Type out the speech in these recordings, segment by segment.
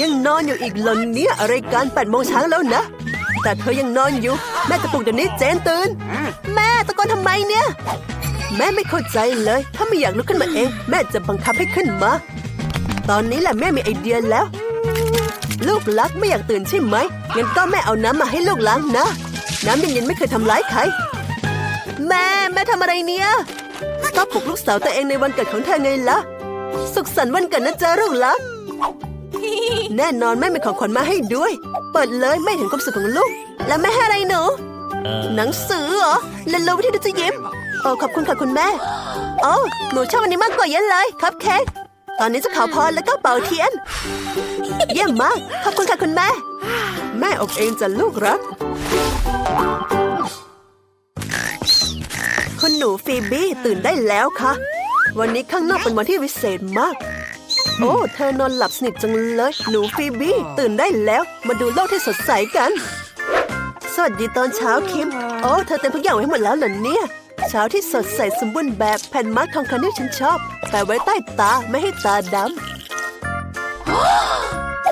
ยังนอนอยู่อีกเหรอเนี่ยอะไรกันแปดโมงเช้าแล้วนะ แต่เธอยังนอนอยู่ แม่จะปลุกเดี๋ยวนี้เจนตื่น แม่ตะโกนทำไมเนี่ย แม่ไม่เข้าใจเลย ถ้าไม่อยากลุกขึ้นมาเอง แม่จะบังคับให้ขึ้นมา ตอนนี้แหละแม่มีไอเดียแล้ว ลูกรักไม่อยากตื่นใช่ไหมงั้นก็แม่เอาน้ำมาให้ลูกล้างนะ น้ำเย็นๆไม่เคยทำร้ายใคร แม่แม่ทำอะไรเนี่ยก็ปลุกลูกสาวตัวเองในวันเกิดของเธอไงล่ะ สุขสันต์วันเกิดนะจ๊ะลูกรัก แน่นอนแม่มีของขวัญมาให้ด้วย เปิดเลยแม่เห็นความสุขของลูก แล้วแม่ให้อะไรหนู หนังสือเหรอเรียนรู้วิธีดูจะยิ้มโอ้ขอบคุณค่ะคุณแม่โอ้หนูชอบวันนี้มากกว่าเยอะเลยครับเค้กตอนนี้จะขอพรแล้วก็เป่าเทียน เยี่ยมมาก ขอบคุณค่ะคุณแม่ แม่อบเองจะลูกรักคุณหนูฟีบี้ตื่นได้แล้วค่ะ วันนี้ข้างนอกเป็นวันที่วิเศษมาก โอ้ เธอนอนหลับสนิทจังเลย หนูฟีบี้ ตื่นได้แล้ว มาดูโลกที่สดใสกัน สวัสดีตอนเช้าคิม โอ้ เธอเต็มทุกอย่างไว้หมดแล้วเหรอเนี่ย เช้าที่สดใสสมบูรณ์แบบแผ่นมาร์กทองคำที่ฉันชอบแต่ไว้ใต้ตาไม่ให้ตาดำ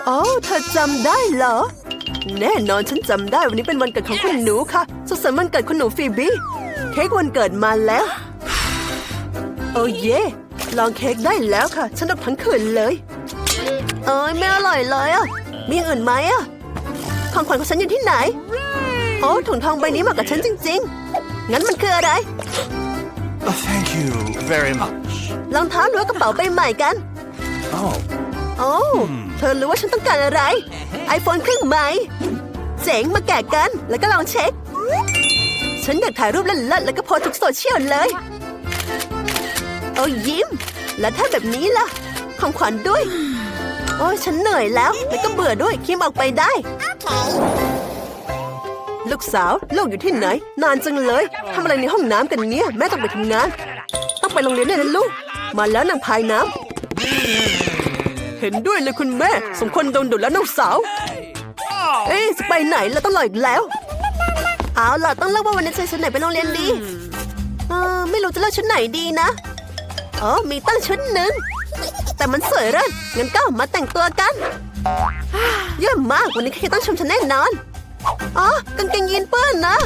โอ้เธอจำได้เหรอ แน่นอนฉันจำได้วันนี้เป็นวันเกิดของคุณหนูค่ะสุขสันต์วันเกิดคุณหนูฟีบี้ เค้กวันเกิดมาแล้ว โอ้เย่ ลองเค้กได้แล้วค่ะ ฉันรับทั้งคืนเลย เอ้ยไม่อร่อยเลยอะ มีอย่างอื่นไหมอะของขวัญของฉันอยู่ที่ไหน โอ้ถุงทองใบนี้เหมาะกับฉันจริง ๆ งั้นมันคืออะไร Oh, thank you very much. รองเท้าหรือว่ากระเป๋าใบใหม่กัน Oh, โอ้ เธอรู้ว่าฉันต้องการอะไรไอโฟนเครื่องใหม่ เจ๋งมาแกะกัน แล้วก็ลองเช็ค ฉันอยากถ่ายรูปเล่นๆแล้วก็โพสต์ทุกโซเชียลเลยโอ้ยิ้ม แล้วถ้าแบบนี้ล่ะ ของขวัญด้วย โอ้ยฉันเหนื่อยแล้ว แล้วก็เบื่อด้วยคิมออกไปได้ ลูกสาวลูกอยู่ที่ไหน นานจังเลยทำอะไรในห้องน้ำกันเนี่ย แม่ต้องไปทำงาน ต้องไปโรงเรียนด้วยนะลูก มาแล้วนางพายน้ำเห็นด้วยเลยคุณแม่ สมควรโดนดุแล้วน้องสาว เอ๊ะจะไปไหนแล้วต้องรออีกแล้ว เอาล่ะต้องเลือกว่าวันนี้จะใส่ชุดไหนไปโรงเรียนดีเออไม่รู้จะเลือกชุดไหนดีนะ อ๋อมีตั้งชุดหนึ่ง แต่มันสวยเร่นงั้นก็มาแต่งตัวกัน เยี่ยมมากวันนี้ใครต้องชมฉันแน่นอน อ๋อกางเกงยีนเปื้อนนะ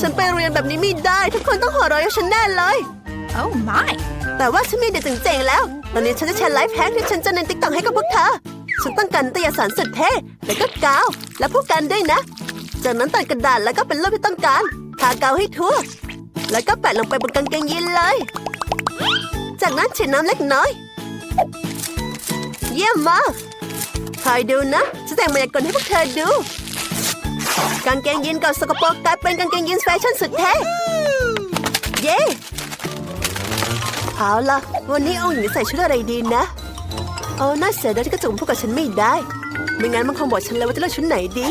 ฉันไปโรงเรียนแบบนี้ไม่ได้ ทุกคนต้องหัวเราะให้ฉันแน่เลย Oh my! แต่ว่าฉันมีเด็ดเจ๋งๆแล้ว ตอนนี้ฉันจะแชร์ไลฟ์แฮกที่ฉันจะในติ๊กต็อกให้กับพวกเธอ ฉันต้องการนิตยสารสุดเท่แล้วก็กาว และผู้กันด้วยนะ จากนั้นตัดกระดาษแล้วก็เป็นรูปที่ต้องการ ทากาวให้ทั่ว แล้วก็แปะลงไปบนกางเกงยีนเลย จากนั้นฉีดน้ำเล็กน้อย เยี่ยมมากคอยดูนะจะแต่งมายากลให้พวกเธอดู กางเกงยีนก่าสกปรกกลายเป็นกางเกงยีนแฟชั่นสุดเท่เย้เอาล่ะ วันนี้เอาหญิงใส่ชุดอะไรดีนะ เอาน่าเสียดายที่กระจุกพูดกับฉันไม่ได้ ไม่งั้นมันคงบอกฉันแล้วว่าจะเลือกชุดไหนดี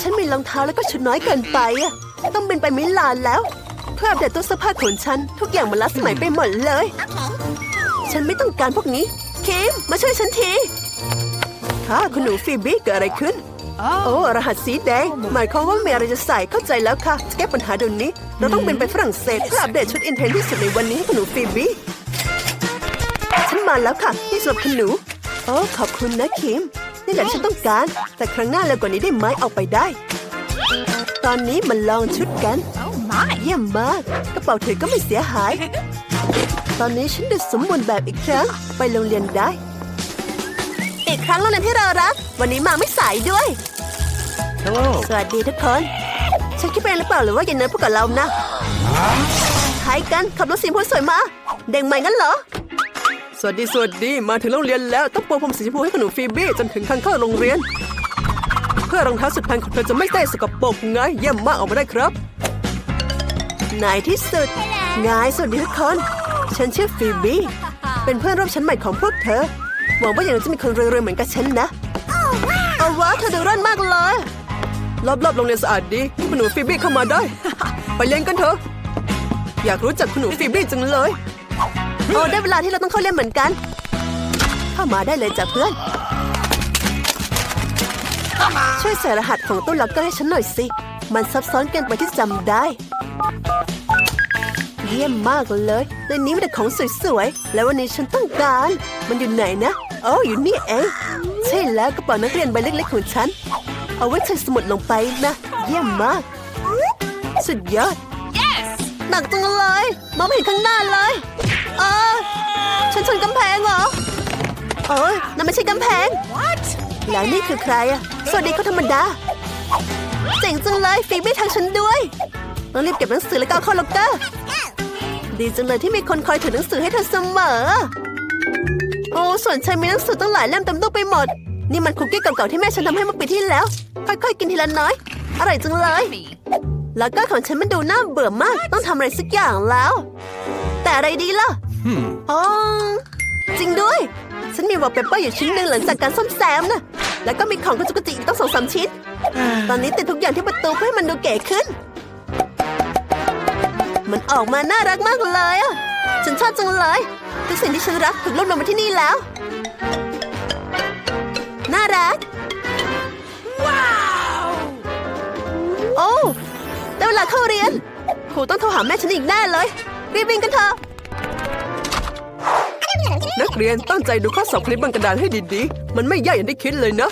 ฉันมีรองเท้าแล้วก็ชุดน้อยเกินไปอะต้องบินไปมิลานแล้ว เพื่ออัปเดตตู้เสื้อผ้าของฉัน ทุกอย่างมันล้าสมัยไปหมดเลย ฉันไม่ต้องการพวกนี้ คิม มาช่วยฉันทีค่ะคุณหนูฟีบี้เกิดอะไรขึ้น โอ้ รหัสสีแดง หมายความว่ามีอะไรจะใส่เข้าใจแล้วค่ะ จะแก้ปัญหาเดี๋ยวนี้ เราต้องบินไปฝรั่งเศสเพื่ออัปเดตชุดอินเทรนด์ที่สุดในวันนี้ให้คุณหนูฟีบี้ฉันมาแล้วค่ะ นี่สำหรับคุณหนู โอ้ ขอบคุณนะคิม นี่แหละที่ฉันต้องการ แต่ครั้งหน้าเร็วกว่านี้ได้ไหมเอาไปได้ ตอนนี้มาลองชุดกัน Oh my! เยี่ยมมาก กระเป๋าถือก็ไม่เสียหาย ตอนนี้ฉันดูสมบูรณ์แบบอีกครั้ง ไปโรงเรียนได้ อีกครั้งโรงเรียนที่เรารัก วันนี้มาไม่สายด้วย hello. สวัสดีทุกคน ฉันคิดไปเองหรือเปล่าหรือว่าเย็นเนยพูดกับเรานะใครกันขับรถสีชมพูสวยมา เด็กใหม่งั้นเหรอ สวัสดีสวัสดีมาถึงโรงเรียนแล้วต้องโปรผมสีชมพูให้ขนมฟีบี้จนถึงทางเข้าโรงเรียน เพื่อรองเท้าสุดแพงของเธอจะไม่ได้สกปรกไงเยี่ยมมากออกมาได้ครับ นายที่สุดไงสวัสดีทุกคน ฉันชื่อฟีบี้ เป็นเพื่อนร่วมชั้นใหม่ของพวกเธอ หวังว่าอย่างนั้นจะมีคนรวยๆเหมือนกับฉันนะ เอาวะเธอดูร้อนมากเลย รอบๆโรงเรียนสะอาดดีคุณหนูฟีบี้เข้ามาได้ ไปเรียนกันเถอะ อยากรู้จักคุณหนูฟีบี้จังเลยโอ้ได้เวลาที่เราต้องเข้าเรียนเหมือนกัน เข้ามาได้เลยจ้ะเพื่อน ช่วยใส่รหัสของตู้ล็อกเกอร์ให้ฉันหน่อยสิ มันซับซ้อนเกินไปที่จำได้ เยี่ยมมากเลยในนี้มีแต่ของสวยๆ แล้ววันนี้ฉันต้องการ มันอยู่ไหนนะโอ้อยู่นี่เอง ใช่แล้วกระเป๋านักเรียนใบเล็กๆของฉัน เอาไว้ใส่สมุดลงไปนะ เยี่ยมมาก สุดยอดหนักจังเลยมองไม่เห็นข้างหน้าเลยเออฉันชนกำแพงเหรอเอ้ยนั่นไม่ใช่กำแพงแล้วนี่คือใครอะสวัสดีเขาธรรมดา เจ๋งจังเลยฟีไม่ทางฉันด้วยต้องรีบเก็บหนังสือแล้วก็เอาเข้าล็อกเกอร์ดีจังเลยที่มีคนคอยถือหนังสือให้เธอเสมอ โอ้ส่วนฉันมีหนังสือตั้งหลายเล่มเต็มตู้ไปหมด นี่มันคุกกี้เก่าๆที่แม่ฉันทำให้เมื่อปีที่แล้ว ค่อยๆกินทีละน้อย อร่อยจังเลย แล้วก็ของฉันมันดูน่าเบื่อมาก ต้องทำอะไรสักอย่างแล้ว แต่อะไรดีล่ะ Hmm. อ๋อจริงด้วย ฉันมีวอลเปเปอร์อยู่ชิ้นหนึ่งหลังจากการซ่อมแซมนะแล้วก็มีของกระจุกกระจิกอีกตั้งสองสามชิ้น ตอนนี้ติดทุกอย่างที่ประตูเพื่อให้มันดูเก๋ขึ้น มันออกมาน่ารักมากเลยอะ ฉันชอบจังเลยทุกสิ่งที่ฉันรักถูกรวบรวมมาที่นี่แล้ว น่ารักโอ้ได้เวลาเข้าเรียนครูต้องโทรหาแม่ฉันอีกแน่เลย รีบวิ่งกันเถอะ นักเรียนตั้งใจดูข้อสอบคลิปบนกระดานให้ดีๆ มันไม่ยากอย่างที่คิดเลยนะ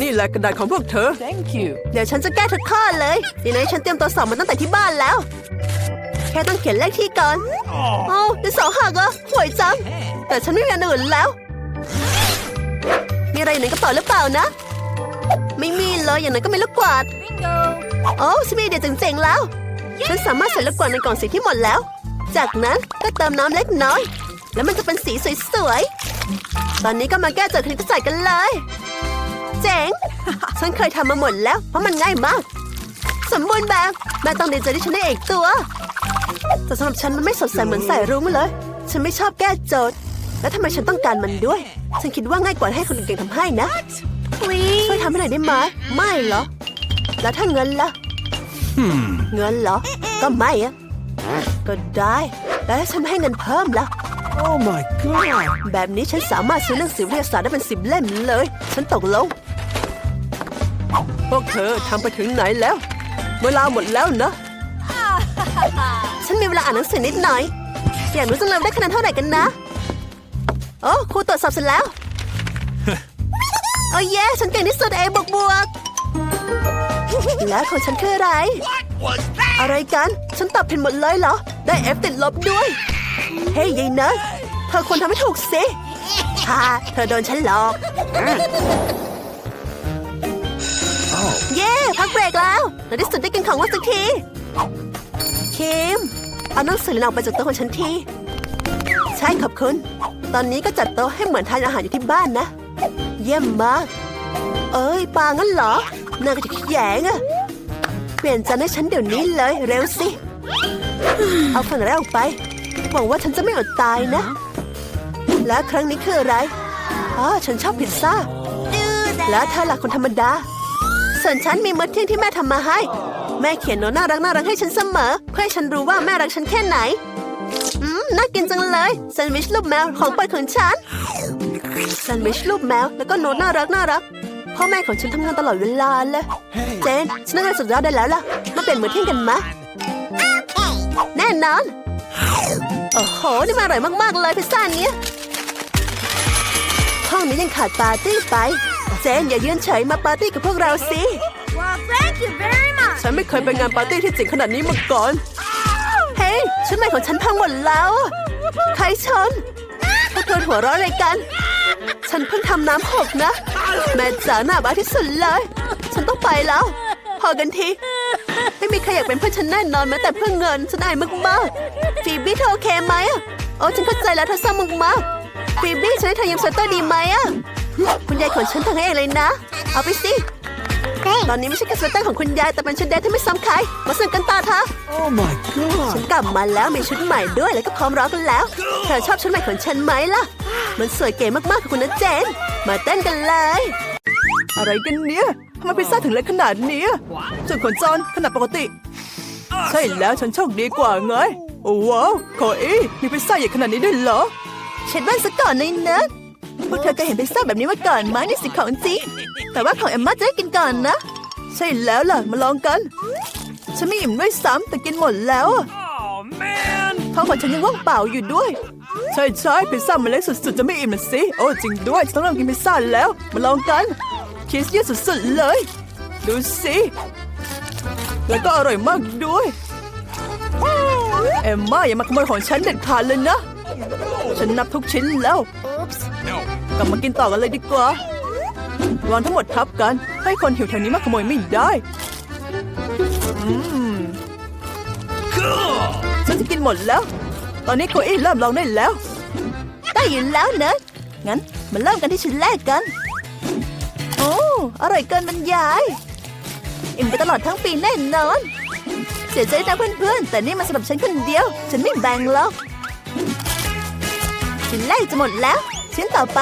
นี่แหละกระดาษของพวกเธอ Thank you. เดี๋ยวฉันจะแก้ทุกข้อเลยดีนะฉันเตรียมตัวสอบมาตั้งแต่ที่บ้านแล้ว แค่ต้องเขียนเลขที่ก่อนโอ้ดินสอหักเหรอะห่วยจังแต่ฉันไม่มีอันอื่นแล้ว มีอะไรอยู่ในกระเป๋าหรือเปล่านะ ไม่มีเลยอย่างนั้นก็มีลูกกวาด Bingo. โอ้ฉันมีไอเดียเจ๋งๆแล้ว ฉันสามารถใส่ลูกกวาดในกล่องสีที่หมดแล้ว จากนั้นก็เติมน้ำเล็กน้อย แล้วมันจะเป็นสีสวยๆ ตอนนี้ก็มาแก้โจทย์คณิตศาสตร์กันเลย เจ๋ง ฉันเคยทำมาหมดแล้ว เพราะมันง่ายมาก สมบูรณ์แบบแม่ต้องดีใจที่ฉันได้เอกตัว แต่สำหรับฉันมันไม่สดใสเหมือนใส่รุ้งเลย ฉันไม่ชอบแก้โจทย์ แล้วทำไมฉันต้องการมันด้วย ฉันคิดว่าง่ายกว่าให้คนอื่นเก่งทำให้นะ Please. ช่วยทำให้หน่อยได้ไหมไม่เหรอ แล้วถ้าเงินล่ะ Hmm. เงินเหรอ ก็ไม่อะก็ได้แต่ถ้าฉันไม่ให้เงินเพิ่มล่ะ Oh my god. แบบนี้ฉันสามารถซื้อหนังสือวิทยาศาสตร์ได้เป็นสิบเล่มเลย ฉันตกลง พวกเธอทำไปถึงไหนแล้ว เวลาหมดแล้วนะ ฉันมีเวลาอ่านหนังสือนิดหน่อย อยากรู้จังเลยว่าได้คะแนนเท่าไหร่กันนะ โอ้ครูตรวจสอบเสร็จแล้ว โอ้เย่ฉันเก่งที่สุดเองบวกบวกๆแล้วของฉันคืออะไร อะไรกัน ฉันตอบผิดหมดเลยเหรอ ได้เอฟติดลบด้วย เฮ้ยยายนัทเธอควรทำให้ถูกสิฮ่าเธอโดนฉันหลอก Oh. เย้พักเบรกแล้วในที่สุดได้กินของว่างสักทีคิมเอาหนังสือออกไปจากโต๊ะของฉันทีใช่ขอบคุณ ตอนนี้ก็จัดโต๊ะให้เหมือนทานอาหารอยู่ที่บ้านนะ เยี่ยมมาก เอ้ยปางั้นเหรอนางก็จะขี้แยงอะเปลี่ยนจานให้ฉันเดี๋ยวนี้เลยเร็วสิ เอาฝั่งแรกออกไป หวังว่าฉันจะไม่อดตายนะ และครั้งนี้คืออะไรอ๋อฉันชอบพิซซ่า แล้วเธอล่ะคนธรรมดา ส่วนฉันมีมื้อเที่ยงที่แม่ทำมาให้ แม่เขียนโน้ตน่ารักน่ารักให้ฉันเสมอ เพื่อให้ฉันรู้ว่าแม่รักฉันแค่ไหน อืม น่ากินจังเลยแซนด์วิชรูปแมวของโปรดของฉันแซนด์วิชรูปแมวแล้วก็โน้ตน่ารักน่ารักพ่อแม่ของฉันทำงานตลอดเวลาเลย เจน ฉันนั่งงานสุดยอดได้แล้วล่ะ มาเปลี่ยนมื้อเที่ยงกันมะแน่นอน โอ้โห นี่มันอร่อยมากๆเลยพิซซ่าเนี้ยห้องนี้ยังขาดปาร์ตี้ไปเจนอย่ายืนเฉยมาปาร์ตี้กับพวกเราสิ Well, thank you very much. ฉันไม่เคยไปงานปาร์ตี้ที่เจ๋งขนาดนี้มาก่อน เฮ้ยชุดใหม่ของฉันพังหมดแล้วอะใครชนพวกเธอหัวเราะอะไรกัน ฉันเพิ่งทำน้ำหกนะ แม่จ๋าหน้าบ้าที่สุดเลย ฉันต้องไปแล้ว พอกันที ไม่มีใครอยากเป็นเพื่อนฉันแน่นอนแม้แต่เพื่อเงินฉันอายมากๆฟีบี้เธอโอเคไหมอะโอ้ฉันเข้าใจแล้วเธอเศร้ามากๆฟีบี้ฉันให้เธอยืมสเวตเตอร์ดีไหมอะคุณยายของฉันทำให้เองเลยนะ เอาไปสิตอนนี้ไม่ใช่แค่สเวตเตอร์ของคุณยายแต่เป็นชุดแดนที่ไม่ซ้ำใครมาสนุกกันต่อเถอะ Oh my ฉัน god. กลับมาแล้วมีชุดใหม่ด้วยแล้วก็พร้อมร้องกันแล้ว เธอชอบชุดใหม่ของฉันไหมล่ะ มันสวยเก๋มากๆค่ะคุณนะเจน มาเต้นกันเลย อะไรกันเนี่ย ทำไมพิซซ่าถึงเล็กขนาดนี้ส่วนของจอนขนาดปกติ ใช่แล้วฉันโชคดีกว่าไง โอ้ว้าวโคอี้มีพิซซ่าใหญ่ขนาดนี้ด้วยเหรอ เช็ดบ้านซะก่อนเลยนะพวกเธอเคยเห็นพิซซ่าแบบนี้มาก่อนไหมนี่สิของจริงแต่ว่าของเอมมาจะได้กินก่อนนะ ใช่แล้วล่ะมาลองกัน ฉันไม่อิ่มด้วยซ้ำแต่กินหมดแล้วอะ Oh, man. ท้องของฉันยังว่างเปล่าอยู่ด้วย ใช่ใช่พิซซ่ามันเล็กสุดๆจะไม่อิ่มนะสิโอ้จริงด้วยฉันต้องเริ่มกินพิซซ่าแล้ว มาลองกัน ชีสเยอะสุดๆเลย ดูสิ แล้วก็อร่อยมากด้วย เอมม่าอย่ามาขโมยของฉันเด็ดขาดเลยนะ ฉันนับทุกชิ้นแล้ว Oops. กลับมากินต่อกันเลยดีกว่าวางทั้งหมดทับกัน ให้คนหิวแถวนี้มาขโมยไม่ได้อืมฉันจะกินหมดแล้ว ตอนนี้โคอี้เริ่มลองได้แล้ว ได้ยินแล้วเนอะงั้นมาเริ่มกันที่ชิ้นแรกกันโอร่อยเกินบรรยาย อิ่มไปตลอดทั้งปีแน่นอน เสียใจนะเพื่อนๆ แต่นี่มันสำหรับฉันคนเดียว ฉันไม่แบ่งหรอกชิ้นแรกจะหมดแล้ว ชิ้นต่อไป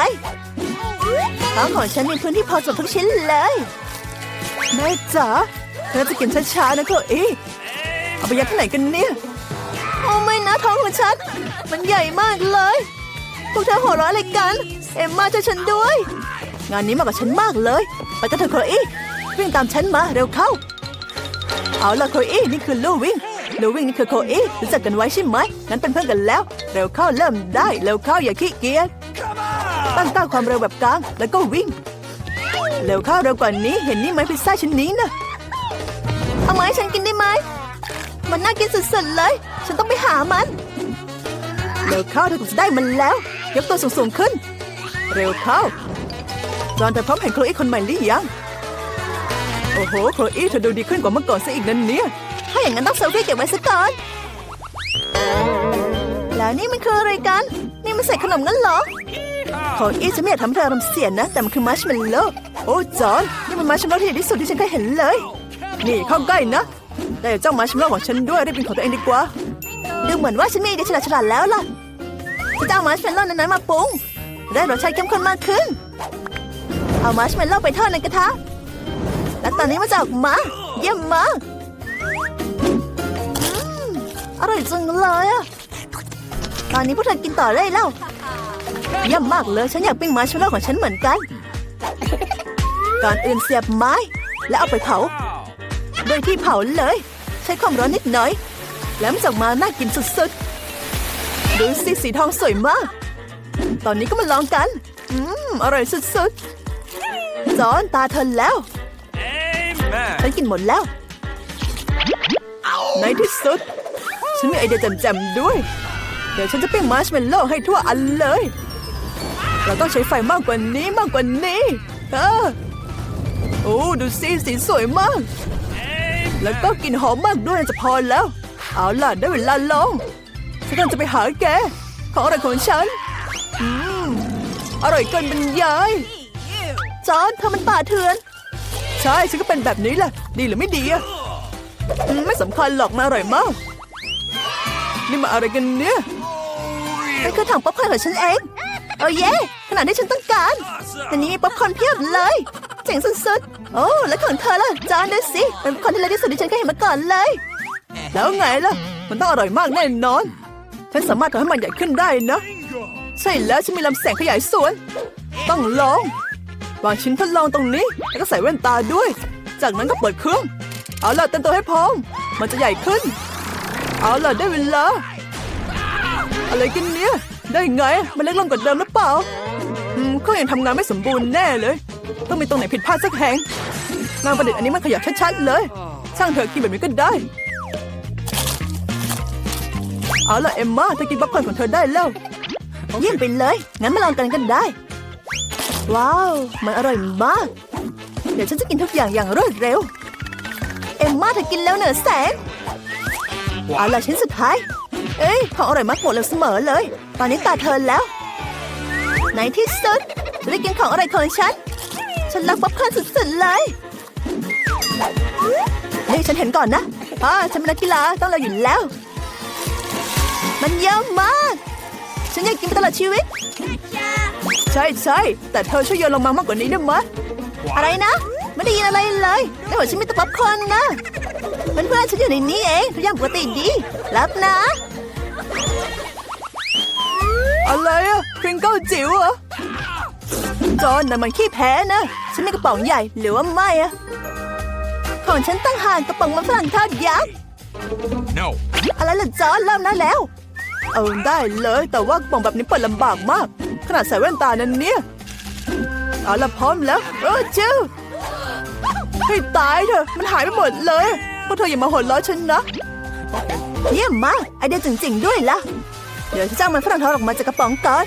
ท้องของฉันมีพื้นที่พอสำหรับทุกชิ้นเลย แม่จ๋าเธอจะกินช้าๆนะโคอี้เอาไปยัดที่ไหนกันเนี่ยโอ้ไม่นะท้องของฉัน มันใหญ่มากเลย พวกเธอหัวเราะอะไรกัน เอ็มมาช่วยฉันด้วย งานนี้มากกว่าฉันมากเลย ไปกันเถอะโคอี้วิ่งตามฉันมาเร็วเข้า เอาล่ะโคอี้นี่คือลู่วิ่งลู่วิ่งนี่คือโคอี้รู้จักกันไว้ใช่ไหมงั้นเป็นเพื่อนกันแล้ว เร็วเข้าเริ่มได้เร็วเข้าอย่าขี้เกียจตั้งต้าความเร็วแบบกลางแล้วก็วิ่ง เร็วเข้าเร็วกว่านี้เห็นนี่ไหมพิซซ่าชิ้นนี้นะเอาไหมาให้ฉันกินได้ไหมมันน่ากินสุดๆเลย ฉันต้องไปหามัน เร็วเข้าเธอจะได้มันแล้ว ยกตัวสูงๆขึ้น เร็วเข้า จอห์นเธอพร้อมเห็นโคลอีคนใหม่หรือยังโอ้โหโคลอีเธอดูดีขึ้นกว่าเมื่อก่อนซะอีกนั่นเนี่ย ถ้าอย่างนั้นต้องเซลฟี่เก็บไว้ซะก่อน แล้วนี่มันคืออะไรกัน นี่มันใส่ขนมงั้นเหรอโคลอีฉันไม่อยากทำให้เธออารมณ์เสียนนะ แต่มันคือมัชเมลโล่โอ้จอห์นนี่มันมัชเมลโล่ที่ดีที่สุดที่ฉันเคยเห็นเลย นี่เข้าใกล้นะแต่เจ้ามัชเมลโล่ของฉันด้วยรีบเป็นของตัวเองดีกว่าดูเหมือนว่าฉันมีไอเดียฉลาดฉลาดแล้วล่ะจะเอามัชเมลโล่นั้นมาปรุงได้รสชาติเข้มข้นมากขึ้น เอามัชเมลโล่ไปทอดในกระทะ และตอนนี้มันจะออกมาเยี่ยมมากอร่อยจังเลยอะตอนนี้พวกเธอกินต่อได้แล้วเยี่ยมมากเลยฉันอยากปิ้งมัชเมลโล่ของฉันเหมือนกัน ก่อนอื่นเสียบไม้ แล้วเอาไปเผา โดยที่เผาเลย ใช้ความร้อนนิดหน่อย แล้วมันจะออกมาน่ากินสุดๆ ดูสิสีทองสวยมาก ตอนนี้ก็มาลองกัน อืม อร่อยสุดๆ จอนตาเธอแล้ว Amen. ฉันกินหมดแล้ว ในที่สุด ฉันมีไอเดียแจ่มๆด้วย เดี๋ยวฉันจะปิ้งมาร์ชเมลโล่ให้ทั่วอันเลย เราต้องใช้ไฟมากกว่านี้มากกว่านี้เออโอ้ดูสิสีสวยมาก แล้วก็กลิ่นหอมมากด้วยน่าจะพอแล้ว เอาล่ะได้เวลาลองฉันกำลังจะไปหาแก ของอะไรของฉัน อืม อร่อยเกินบรรยาย จอนเธอมันป่าเถื่อน ใช่ฉันก็เป็นแบบนี้แหละ ดีหรือไม่ดีอะไม่สำคัญหรอกมาอร่อยมาก นี่มาอะไรกันเนี่ยนี่คือถังป๊อปคอร์นของฉันเอง โอ้เย่ขนาดที่ฉันต้องการอันนี้มีป๊อปคอร์นเพียบเลย เจ๋งสุดๆ โอ้แล้วของเธอล่ะจานดูสิเป็นป๊อปคอร์นที่เล็กที่สุดที่ฉันเคยเห็นมาก่อนเลย แล้วไงล่ะ มันต้องอร่อยมากแน่นอน ฉันสามารถทำให้มันใหญ่ขึ้นได้นะ ใช่แล้วฉันมีลำแสงขยายส่วน ต้องลอง วางชิ้นทดลองตรงนี้ แล้วก็ใส่แว่นตาด้วย จากนั้นก็เปิดเครื่อง เอาล่ะเต็มตัวให้พร้อม มันจะใหญ่ขึ้น เอาล่ะได้เวลา อะไรกันเนี่ย ได้ไง มันเล็กลงกว่าเดิมหรือเปล่าอืมก็ยังทำงานไม่สมบูรณ์แน่เลย ต้องมีตรงไหนผิดพลาดสักแห่งงานประดิษฐ์อันนี้มันขยับชัดๆเลย ช่างเถอกินแบบนี้ก็ได้ เอาล่ะเอมมาเธอกินป๊อปคอร์นของเธอได้แล้วเยี่ยมไปเลย งั้นมาลองกันกันได้ ว้าว มันอร่อยมาก เดี๋ยวฉันจะกินทุกอย่างอย่างรวดเร็ว เอ็มมาเธอกินแล้วเหนือแสงเอาล่ะชิ้นสุดท้าย เอ้ยของอร่อยมากหมดเลยเสมอเลย ตอนนี้ตาเธอแล้ว ในที่สุดฉันได้กินของอร่อยของฉัน ฉันรักป๊อปคอร์นสุดๆเลยนี่ฉันเห็นก่อนนะอ่าฉันเป็นนักกีฬาต้องเราอยู่แล้ว มันเยอะมาก ฉันอยากกินไปตลอดชีวิต ใช่ใช่แต่เธอช่วยโยนลงมามากกว่านี้ได้ไหมอะไรนะ ไม่ได้ยินอะไรเลยในหัวฉันมีแต่ป๊อปคอร์นนะเพื่อนๆฉันอยู่ในนี้เองทุกอย่างปกติดีรับนะ อะไรอะพริงเกิลจิ๋วเหรอจอนน่ะมันขี้แพ้นะ ฉันมีกระป๋องใหญ่หรือว่าไม่อะของฉันตั้งห่างกระป๋องมันฝรั่งทอดยักษ์ No. อะไรล่ะจอนเริ่มได้แล้ว เอาได้เลยแต่ว่ากระป๋องแบบนี้เปิดลำบากมาก ขนาดใส่แว่นตานั้นเนี่ยเอาละพร้อมแล้วเออจิวให้ตายเถอะมันหายไปหมดเลยพวกเธออย่ามาหัวเราะฉันนะเยี่ยมมากไอเดียจริงๆด้วยล่ะ เดี๋ยวฉันจ้างมันฝรั่งทอดออกมาจากกระป๋องก่อน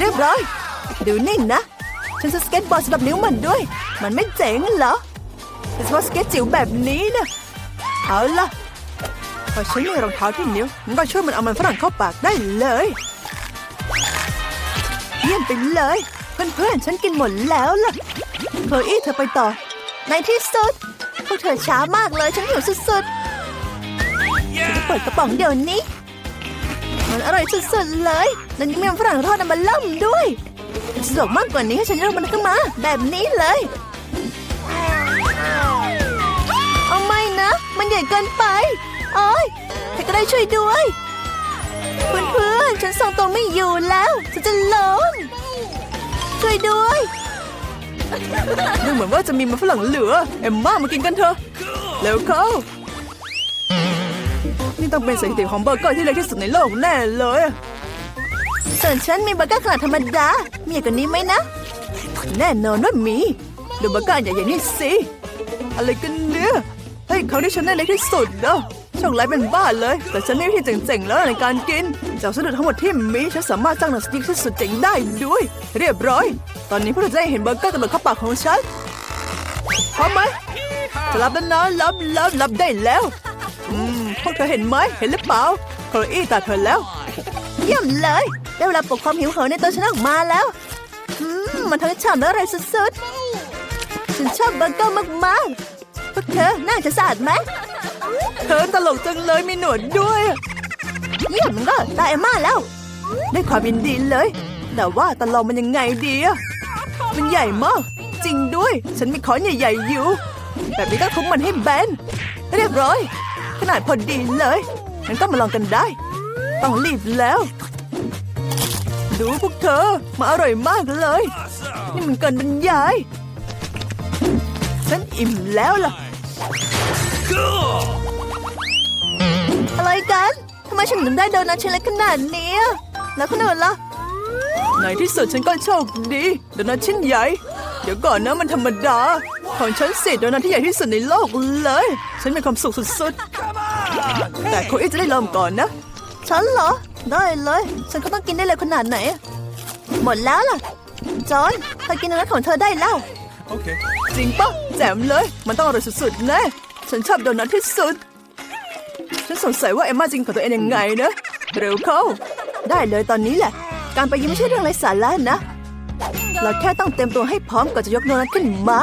เรียบร้อย ดูนิ่งนะ ฉันจะสเก็ตบอร์ดสำหรับนิ้วมันด้วย มันไม่เจ๋งเหรอโดยเฉพาะสเก็ตจิ๋วแบบนี้นะเอาล่ะพอฉันมีรองเท้าที่นิ้วมันก็ช่วยมันเอามันฝรั่งเข้าปากได้เลย เยี่ยมไปเลย เพื่อนๆ ฉันกินหมดแล้วล่ะโคลอี้เธอไปต่อ ในที่สุด พวกเธอช้ามากเลยฉันหิวสุดๆฉันจะเปิดกระป๋องเดี๋ยวนี้ มันอร่อยสุดๆเลยแล้วยังมีฝรั่งทอดน้ำมันล่ำด้วยสะดวกมากกว่านี้ให้ฉันเอามันขึ้นมา แบบนี้เลยเอาไม่นะ มันใหญ่เกินไปโอ้ยใครก็ได้ช่วยด้วย เพื่อนๆ ฉันส่งตัวไม่อยู่แล้ว ฉันจะล้ม ช่วยด้วยดูเหมือนว่าจะมีมันฝรั่งเหลือ เอ็มม่ามากินกันเถอะเร็วเข้า นี่ต้องเป็นสถิติของเบอร์เกอร์ที่เล็กที่สุดในโลกแน่เลยส่วนฉันมีเบอร์เกอร์ขนาดธรรมดา มีอย่างกว่านี้ไหมนะ แน่นอนว่ามี ดูเบอร์เกอร์ใหญ่ๆนี่สิ อะไรกันเนี่ย เฮ้ยเขาที่ฉันได้เล็กที่สุดเนาะโชคร้ายเป็นบ้าเลย แต่ฉันมีวิธีเจ๋งๆแล้วในการกิน จากวัสดุทั้งหมดที่มีฉันสามารถสร้างหนังสติ๊กที่สุดเจ๋งได้ด้วย เรียบร้อย ตอนนี้พวกเราจะได้เห็นเบอร์เกอร์กระโดดเข้าปากของฉันพร้อมไหมจะรับแล้วนะรับรับรับได้แล้วอืมพวกเธอเห็นไหมเห็นหรือเปล่าโคลอี้ตาเธอแล้ว เยี่ยมเลยได้เวลาปลุกความหิวโหยในตัวฉันออกมาแล้วอืมมันทั้งฉ่ำและอร่อยสุดๆฉันชอบเบอร์เกอร์มากๆพวกเธอน่าจะสะอาดไหม เธอตลกจังเลยมีหนวดด้วย เยี่ยมมันก็ตาเอมม่าแล้ว ได้ความยินดีเลย แต่ว่าตลองมันยังไงดีอะมันใหญ่มาก จริงด้วย ฉันมีค้อนใหญ่ๆอยู่ แบบนี้ก็ทุบมันให้แบน เรียบร้อย ขนาดพอดีเลยงั้นก็มาลองกันได้ ต้องรีบแล้ว ดูพวกเธอ มาอร่อยมากเลย นี่มันเกินบรรยาย ฉันอิ่มแล้วล่ะ Cool. อะไรกัน ทำไมฉันถึงได้โดนัทชิ้นเล็กขนาดนี้ แล้วคนอื่นล่ะในที่สุดฉันก็โชคดีโดนัทชิ้นใหญ่ เดี๋ยวก่อนนะมันธรรมดา ของฉันสิโดนัทที่ใหญ่ที่สุดในโลกเลย ฉันมีความสุขสุดๆ แต่โคอี้จะได้เริ่มก่อนนะ ฉันเหรอ ได้เลย ฉันก็ต้องกินได้เลยขนาดไหน หมดแล้วล่ะ จอห์นเธอกินโดนัทของเธอได้แล้ว Okay. จริงปะแจ่มเลย มันต้องอร่อยสุดๆแน่ฉันชอบโดนัทที่สุด ฉันสงสัยว่าเอมมาจริงของตัวเองยังไงนะเร็วเข้า ได้เลยตอนนี้แหละ การไปยิ้มไม่ใช่เรื่องไร้สาระนะ เราแค่ต้องเตรียมตัวให้พร้อมก่อนจะยกโดนัทขึ้นมา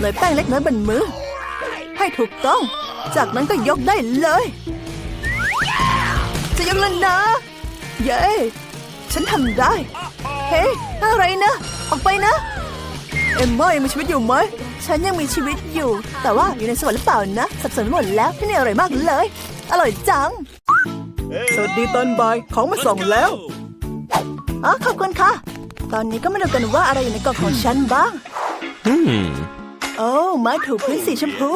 เลยแป้งเล็กน้อยบนมือ ให้ถูกต้อง จากนั้นก็ยกได้เลย จะยกแล้วนะ เย้ ฉันทำได้ เฮ้ อะไรนะ ออกไปนะ เอ็มม่ายังมีชีวิตอยู่ไหม ฉันยังมีชีวิตอยู่ แต่ว่าอยู่ในสวรรค์หรือเปล่านะ สับสนหมดแล้วที่นี่อร่อยมากเลย อร่อยจัง สวัสดีตอนบ่ายของมาส่งแล้วอ๋อขอบคุณค่ะ ตอนนี้ก็มาดูกันว่าอะไรอยู่ในกล่องของฉันบ้าง Hmm. โอ้ไม้ถูพื้นสีชมพู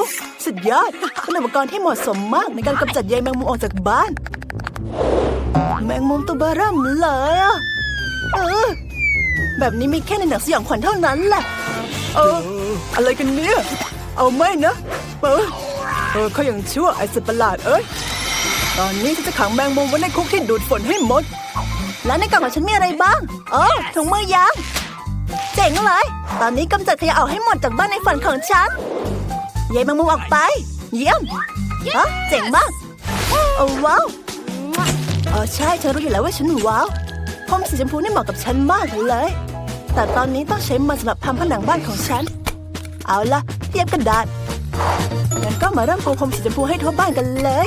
สุดยอดเป็นอุปกรณ์ที่เหมาะสมมากในการกำจัดใยแมงมุมออกจากบ้าน แมงมุมตัวเบอเริ่มเลยอะเออแบบนี้มีแค่ในหนังสยองขวัญเท่านั้นแหละ เออ อะไรกันเนี่ย เอาไม่นะ เออ เออเขายังชั่วไอ้สัตว์ประหลาดเอ้ย ตอนนี้ฉันจะขังแมงมุมไว้ในคุกที่ดูดฝนให้หมด แล้วในกล่องของฉันมีอะไรบ้าง เออถุงมือยาง เจ๋งเลย ตอนนี้กำจัดขยะออกให้หมดจากบ้านในฝันของฉันยายแมงมุมออกไป เยี่ยมฮะเจ๋งมาก โอ้ว้าวเออใช่ฉันรู้อยู่แล้วว่าฉันว้าวผมสีชมพูนี่เหมาะกับฉันมากเลย แต่ตอนนี้ต้องใช้มันสำหรับทำผนังบ้านของฉัน เอาละเตรียมกระดาษงั้นก็มาเริ่มปูพรมสีชมพูให้ทั่วบ้านกันเลย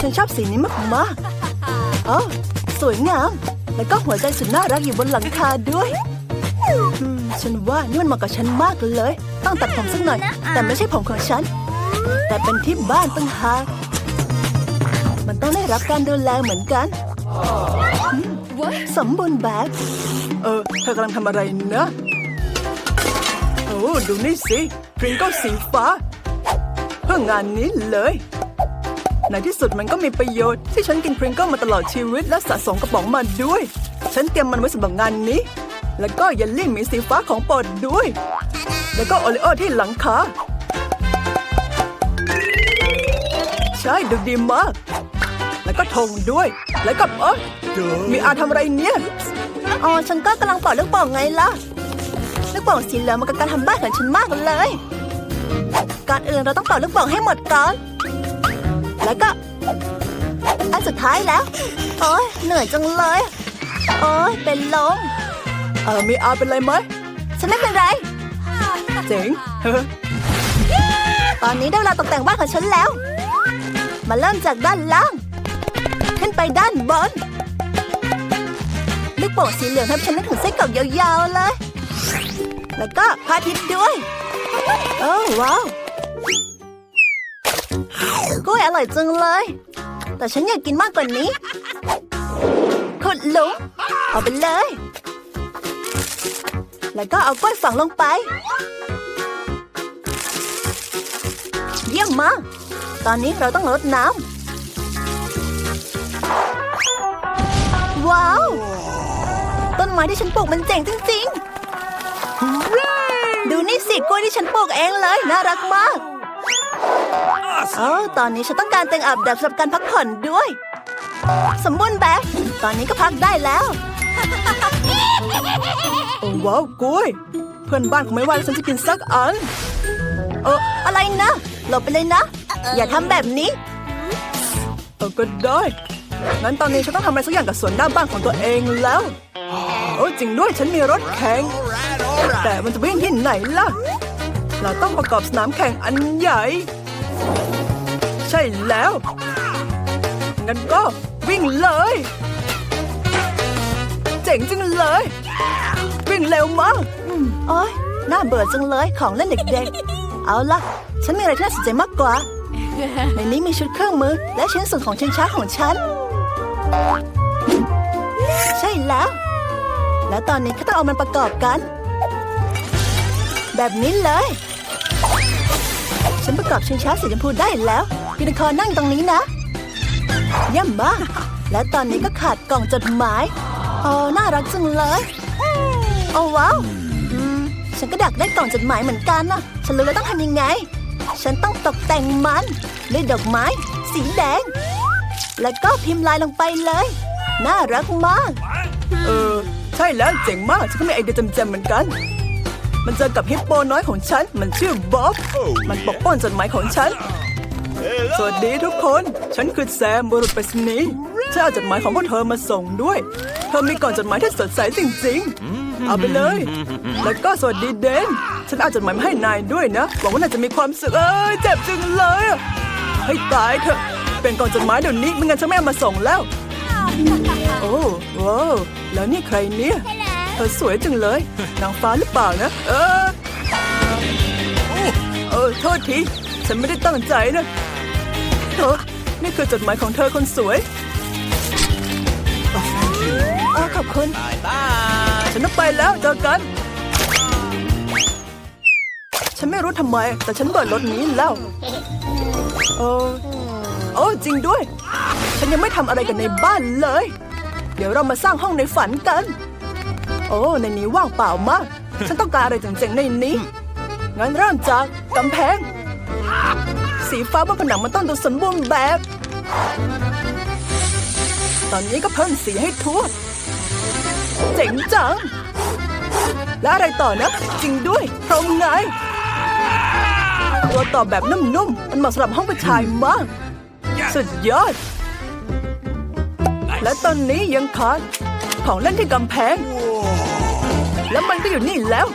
ฉันชอบสีนี้มากๆอ๋อสวยงาม แล้วก็หัวใจสุดน่ารักอยู่บนหลังคาด้วยฉันว่านี่มันเหมาะกับฉันมากเลย ต้องตัดผมสักหน่อย แต่ไม่ใช่ผมของฉัน แต่เป็นที่บ้านตั้งหากมันต้องได้รับการดูแลเหมือนกัน สมบูรณ์แบบ เออ เธอกำลังทำอะไรนะ โอ้ดูนี่สิพริงก็สีฟ้า เพื่องานนี้เลย ในที่สุดมันก็มีประโยชน์ที่ฉันกินพริงกิลมาตลอดชีวิตและสะสมกระป๋องมาด้วย ฉันเตรียมมันไว้สำหรับงานนี้ แล้วก็เยลลี่หมีสีฟ้าของโปรดด้วย แล้วก็โอริโอที่หลังคาใช่ดูดีมาก แล้วก็ธงด้วย แล้วก็เอ้ยมีอาทำอะไรเนี่ย อ๋อฉันก็กำลังเป่าลูกโป่งไงล่ะลูกโป่งสีเหลืองมันกับการทำบ้านของฉันมากเลย ก่อนอื่นเราต้องเป่าลูกโป่งให้หมดก่อน แล้วก็อันสุดท้ายแล้ว โอ๊ยเหนื่อยจังเลย โอ๊ยเป็นลม เออมีอาเป็นไรไหมฉันไม่เป็นไร เจ๋งเฮ้อตอนนี้ได้เวลาตกแต่งบ้านของฉันแล้ว มาเริ่มจากด้านล่าง ขึ้นไปด้านบนลูก โป่งสีเหลืองทำฉันนึกถึงไส้กรอกยาวๆเลย แล้วก็พาทิตย์ด้วย โอ้ว้าวกล้วยอร่อยจังเลย แต่ฉันอยากกินมากกว่านี้ขุดหลุมเอาไปเลย แล้วก็เอากล้วยฝังลงไป เยี่ยมมากตอนนี้เราต้องรดน้ำ ว้าว ไม้ที่ฉันปลูกมันเจ๋งจริงๆ ดูนี่สิกล้วยที่ฉันปลูกเองเลย น่ารักมากเอ้าตอนนี้ฉันต้องการเตียงอาบแดดสำหรับการพักผ่อนด้วย สมบูรณ์แบบ ตอนนี้ก็พักได้แล้วโอ้ว้าวกล้วย เพื่อนบ้านคงไม่ว่าฉันจะกินสักอัน เอออะไรนะหลบไปเลยนะ อย่าทำแบบนี้ เออก็ได้ งั้นตอนนี้ฉันต้องทำอะไรสักอย่างกับสวนหน้าบ้านของตัวเองแล้ว โอ้จริงด้วยฉันมีรถแข่ง แต่มันจะวิ่งที่ไหนล่ะ เราต้องประกอบสนามแข่งอันใหญ่ ใช่แล้ว งั้นก็วิ่งเลย เจ๋งจังเลย วิ่งเร็วมากโอ๊ยน่าเบื่อจังเลยของเล่นเด็กๆ เอาล่ะ ฉันมีอะไรที่น่าสนใจมากกว่า ในนี้มีชุดเครื่องมือ และชิ้นส่วนของชิงช้าของฉัน ใช่แล้ว แล้วตอนนี้ก็ต้องเอามันประกอบกัน แบบนี้เลย ฉันประกอบชิงช้าสีชมพูได้แล้วยูนิคอร์นั่งตรงนี้นะเยี่ยมมากและตอนนี้ก็ขาดกล่องจดหมายโอ้น่ารักจังเลยโอ้ว้าวฉันก็ดักได้กล่องจดหมายเหมือนกันนะฉันรู้แล้วต้องทำยังไง ฉันต้องตกแต่งมันด้วยดอกไม้ สีแดง แล้วก็พิมพ์ลายลงไปเลย น่ารักมาก เออ ใช่แล้วเจ๋งมาก ฉันก็มีไอเดียจำๆเหมือนกัน มันเจอกับฮิปโปน้อยของฉัน มันชื่อบ๊อบ มันปกป้องจดหมายของฉัน สวัสดีทุกคน ฉันคือแซมบุรุษไปรษณีย์ฉันเอาจดหมายของพวกเธอมาส่งด้วย เธอมีกล่องจดหมายที่สดใสจริงๆ เอาไปเลย แล้วก็สวัสดีเดน ฉันเอาจดหมายมาให้นายด้วยนะ หวังว่านายจะมีความสุข เอ้ยเจ็บจังเลยอะให้ตายเถอะ เป็นกล่องจดหมายเดี๋ยวนี้ไม่งั้นฉันไม่เอามาส่งแล้ว โอ้ว้าวแล้วนี่ใครเนี่ยเธอสวยจังเลย นางฟ้าหรือเปล่านะ เออเออโทษที ฉันไม่ได้ตั้งใจนะเออนี่คือจดหมายของเธอคนสวยอ๋อขอบคุณฉันต้องไปแล้วเจอกัน ฉันไม่รู้ทำไม แต่ฉันเปิดรถนี้แล้วเออโอ้จริงด้วย ฉันยังไม่ทำอะไรกันในบ้านเลย เดี๋ยวเรามาสร้างห้องในฝันกัน โอ้ในนี้ว่างเปล่ามาก ฉันต้องการอะไรเจ๋งๆในนี้ งั้นเริ่มจากกำแพง สีฟ้าบนผนังมันต้องดูสมบูรณ์แบบ ตอนนี้ก็เพิ่มสีให้ทั่วเจ๋งจัง แล้วอะไรต่อนะ จริงด้วยพรมไงตัวต่อแบบนุ่มๆ มันเหมาะสำหรับห้องผู้ชายมาก สุดยอด และตอนนี้ยังขาดของเล่นที่กำแพง แล้วมันก็อยู่นี่แล้ว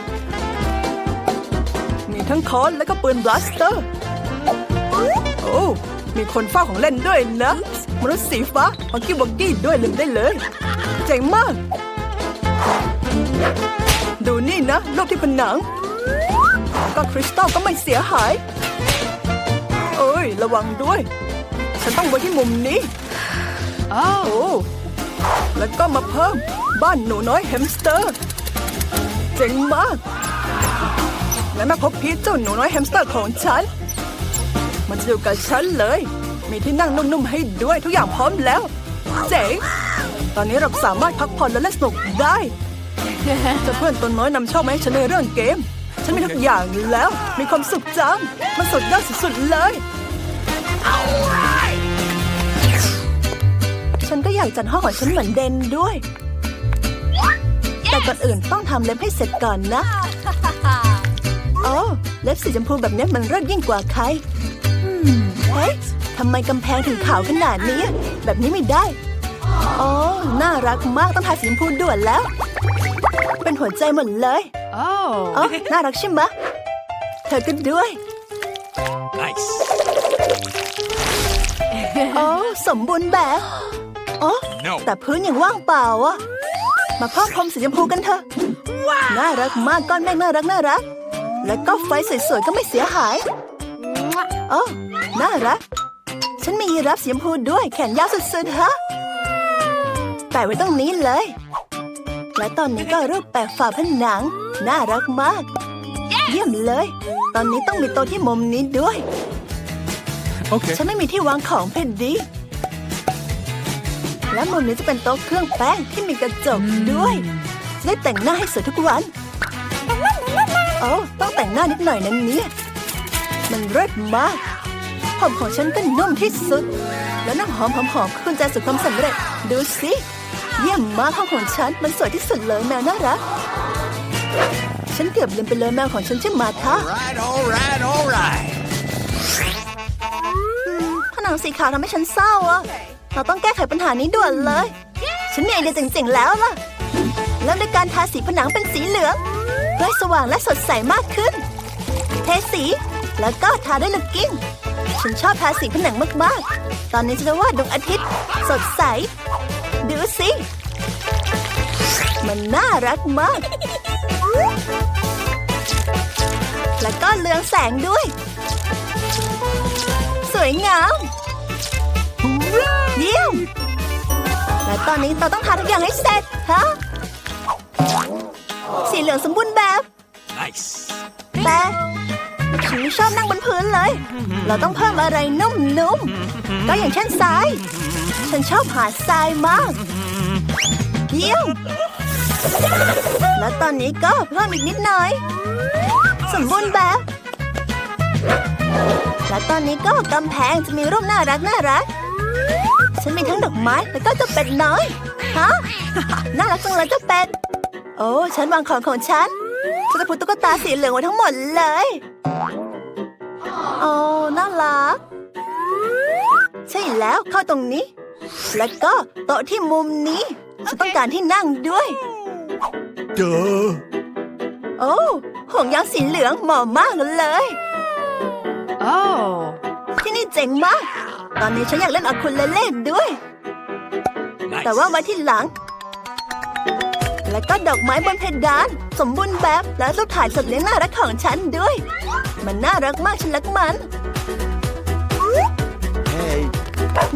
มีทั้งค้อนและก็ปืนบลัสเตอร์ โอ้มีคนเฝ้าของเล่นด้วยนะมนุษย์สีฟ้าวักกี้วักกี้ด้วยลืมได้เลยเจ๋งมาก ดูนี่นะรูปที่ผนัง ก็คริสตัลก็ไม่เสียหาย เอ้ย ระวังด้วย ฉันต้องไว้ที่มุมนี้ อ้แล้วก็มาเพิ่มบ้านหนูน้อยแฮมสเตอร์ เจ๋งมาก และมาพบพีชเจ้าหนูน้อยแฮมสเตอร์ของฉัน มันจะอยู่กับฉันเลย มีที่นั่งนุ่มๆให้ด้วยทุกอย่างพร้อมแล้ว เจ๋ง ตอนนี้เราสามารถพักผ่อนและเล่นสนุกได้จะเพื่อนตัวน้อยนำโชคมาให้ฉันในเรื่องเกม ฉันมีทุกอย่างแล้ว มีความสุขจัง มันสุดยอดสุดๆเลย ฉันก็อยากจัดห้องของฉันเหมือนเดนด้วย แต่ก่อนอื่นต้องทำเล็บให้เสร็จก่อนนะอ๋อเล็บสีชมพูแบบนี้มันเลิศยิ่งกว่าใครอืมเฮ้ยทำไมกำแพงถึงขาวขนาดนี้ แบบนี้ไม่ได้อ๋อน่ารักมากต้องทาสีชมพูด่วนแล้ว เป็นหัวใจหมดเลยอ๋อน่ารักใช่ไหมะเธอก็ด้วย Nice. อ๋อสมบูรณ์แบบ อ๋อ No. แต่พื้นยังว่างเปล่าอะมาเพิ่มพรมสีชมพูกันเถอะน่ารักมากก้อนเมฆน่ารักน่ารัก แล้วก็ไฟสวยๆก็ไม่เสียหายอ๋อน่ารัก ฉันมียีรับสีชมพูด้วยแขนยาวสุดๆฮะแปะไว้ตรงนี้เลย และตอนนี้ก็รูปแปะฝาผนัง น่ารักมาก เยี่ยมเลย ตอนนี้ต้องมีโต๊ะที่มุมนี้ด้วย Okay. ฉันไม่มีที่วางของเพนดี และมุมนี้จะเป็นโต๊ะเครื่องแป้งที่มีกระจกด้วยจะได้แต่งหน้าให้สวยทุกวันโอ้ต้องแต่งหน้านิดหน่อยนะเนี่ยมันเลิศมากผมของฉันก็นุ่มที่สุด แล้วน้ำหอมหอมๆคือกุญแจสู่ความสำเร็จ ดูสิเยี่ยมมากห้องของฉันมันสวยที่สุดเลยแมวน่ารักฉันเกือบลืมไปเลยแมวของฉันชื่อมาธา Right, all right, all right. ผนังสีขาวทำให้ฉันเศร้าอะ เราต้องแก้ไขปัญหานี้ด่วนเลย ฉันมีไอเดียเจ๋งๆแล้วล่ะ เริ่มด้วยการทาสีผนังเป็นสีเหลืองเพื่อสว่างและสดใสมากขึ้น เทสี แล้วก็ทาด้วยลูกกิ้ง ฉันชอบทาสีผนังมากๆ ตอนนี้ฉันจะวาดดวงอาทิตย์ สดใส ดูสิ มันน่ารักมาก แล้วก็เรืองแสงด้วย สวยงาม และตอนนี้เราต้องทาทุกอย่างให้เสร็จฮะสีเหลืองสมบูรณ์แบบ Nice. แต่ฉันไม่ชอบนั่งบนพื้นเลย เราต้องเพิ่มอะไรนุ่มๆ ก็อย่างเช่นทราย ฉันชอบหาทรายมากเยี่ยมและตอนนี้ก็เพิ่มอีกนิดหน่อย สมบูรณ์แบบ และตอนนี้ก็กำแพงจะมีรูปน่ารักน่ารัก ฉันมีทั้งดอกไม้แล้วก็เจ้าเป็ดน้อยฮะน่ารักจังเลยเจ้าเป็ด โอ้ ฉันวางของของฉันฉันจะพูดตุ๊กตาสีเหลืองไว้ทั้งหมดเลยโอ้น่ารัก ใช่แล้วเข้าตรงนี้ แล้วก็โต๊ะที่มุมนี้ฉันต้องการที่นั่งด้วย Duh. โอ้ห่วงยางสีเหลืองเหมาะมากเลย Oh. ที่นี่เจ๋งมาก ตอนนี้ฉันอยากเล่นอะคูเลเล่ด้วย Nice. แต่ว่าไว้ที่หลัง แล้วก็ดอกไม้บนเพดาน สมบูรณ์แบบและรูปถ่ายสัตว์เลี้ยงน่ารักของฉันด้วย มันน่ารักมากฉันรักมัน Hey.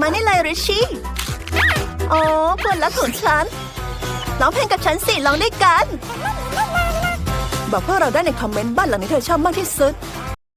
มานี่เลยริชชี่อ๋อเพื่อนรักของฉันร้องเพลงกับฉันสิร้องด้วยกัน บอกพวกเราได้ในคอมเมนต์บ้านหลังนี้เธอชอบมากที่สุด